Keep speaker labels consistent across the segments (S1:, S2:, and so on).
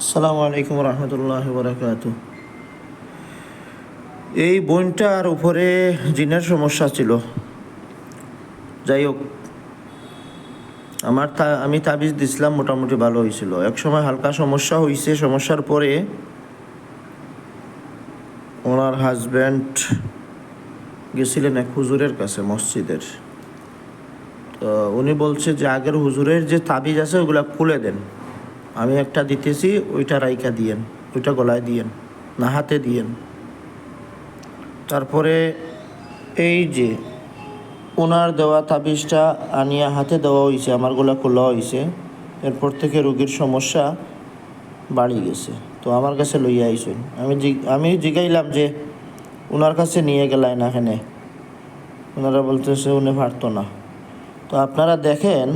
S1: আসসালামু আলাইকুম রহমতুল্লাহ বরাকাত এই বইনটার উপরে জিনের সমস্যা ছিল। যাই হোক, আমার তা আমি তাবিজ দিছিলাম, মোটামুটি ভালো হয়েছিল। এক সময় হালকা সমস্যা হয়েছে সমস্যার পরে ওনার হাজব্যান্ড গেছিলেন এক হুজুরের কাছে, মসজিদের। তো উনি বলছে যে আগের হুজুরের যে তাবিজ আছে, ওগুলা খুলে দেন। আমি একটা দিতেছি, ওইটা রাইকা দিয়েন, ওইটা গলায় দিয়েন, না হাতে দিয়েন। তারপরে এই যে ওনার দেওয়া তাবিজটা আনিয়া হাতে দেওয়া হয়েছে আমার গলা খোলা হয়েছে এরপর থেকে রোগীর সমস্যা বাড়ি গেছে। তো আমার কাছে লইয়া আইসেন। আমি আমি জিগাইলাম যে ওনার কাছে নিয়ে গেলাই না এখানে। ওনারা বলতেছে উনি পারতো না। তো আপনারা দেখেন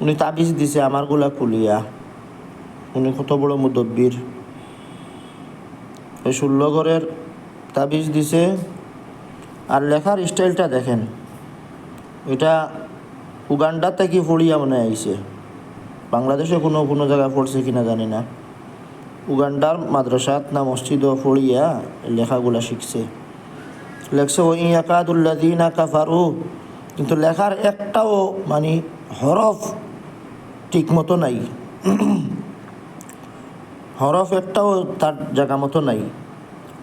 S1: উনি তাবিজ দিছে আমারগুলা কুলিয়া উনি কত বড় মুদব্বির। ওই ষোলো তাবিজ দিছে, আর লেখার স্টাইলটা দেখেন। এটা উগান্ডা থেকে ফড়িয়া মনে আইছে? বাংলাদেশে কোনো কোনো জায়গায় পড়ছে কিনা জানি না। উগান্ডার মাদ্রাসাত না মসজিদও ফড়িয়া লেখাগুলা শিখছে। লেখছে, ওই ইয়াকাদুল্লাদিনা কাফারু। কিন্তু লেখার একটাও মানে হরফ ঠিক মতো নাই হরফ একটাও তার জায়গা মতো নাই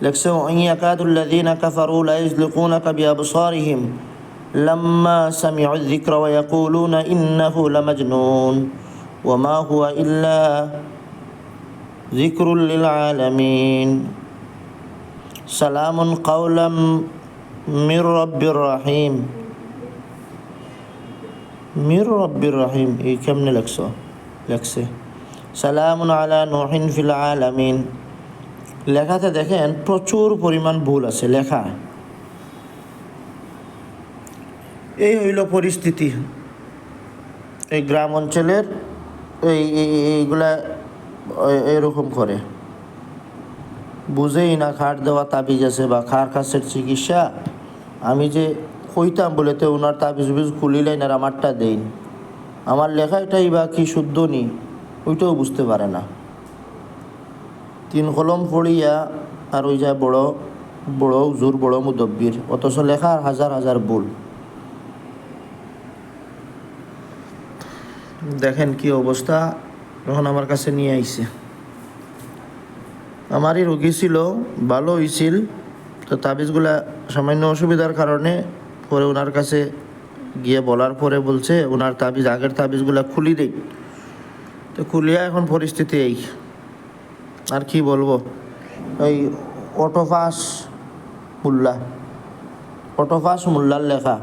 S1: লেখছে ওই ইয়াকাদুল্লাদিনা কাফারু লা ইজলিকুনাকা বিআবসারিহিম লাম্মা সামিউ الذكر ويقولون إنه لمجنون وما هو إلا ذكر للعالمين سلام قولا من رب رحيم মির রব্বির রাহিম, এই কেমনে লেখছ? লেখছে, সালামুন আলা নোহিন ফিল আলামিন। লেখাতে দেখেন প্রচুর পরিমাণ ভুল আছে, লেখা। এই হইল পরিস্থিতি। এই গ্রাম অঞ্চলের এই- এইগুলা এরকম করে। বুঝেই না, খাট দেওয়া তাবিজ আছে বা খার কাছের চিকিৎসা। আমি যে কইতাম বলে তো ওনার তাবিজ বিজ খুলিলেন আর আমারটা দেইন। আমার লেখাটাই বা কি শুদ্ধ নি, ওইটাও বুঝতে পারে না। তিন কলম পড়িয়া আর ওই যায় বড় বড় জোর বড় মুদব্বির, অথচ লেখার হাজার হাজার ভুল। দেখেন কি অবস্থা যখন আমার কাছে নিয়ে আইছে। আমারই রোগী ছিল, ভালো হয়েছিল তো তাবিজগুলা সামান্য অসুবিধার কারণে পরে ওনার কাছে গিয়ে বলার পরে বলছে, ওনার তাবিজ, আগের তাবিজগুলো খুলি দেই তো খুলিয়া এখন পরিস্থিতি এই। আর কি বলব? এই অটোফাস মোল্লা। অটোফাস মুল্লার লেখা।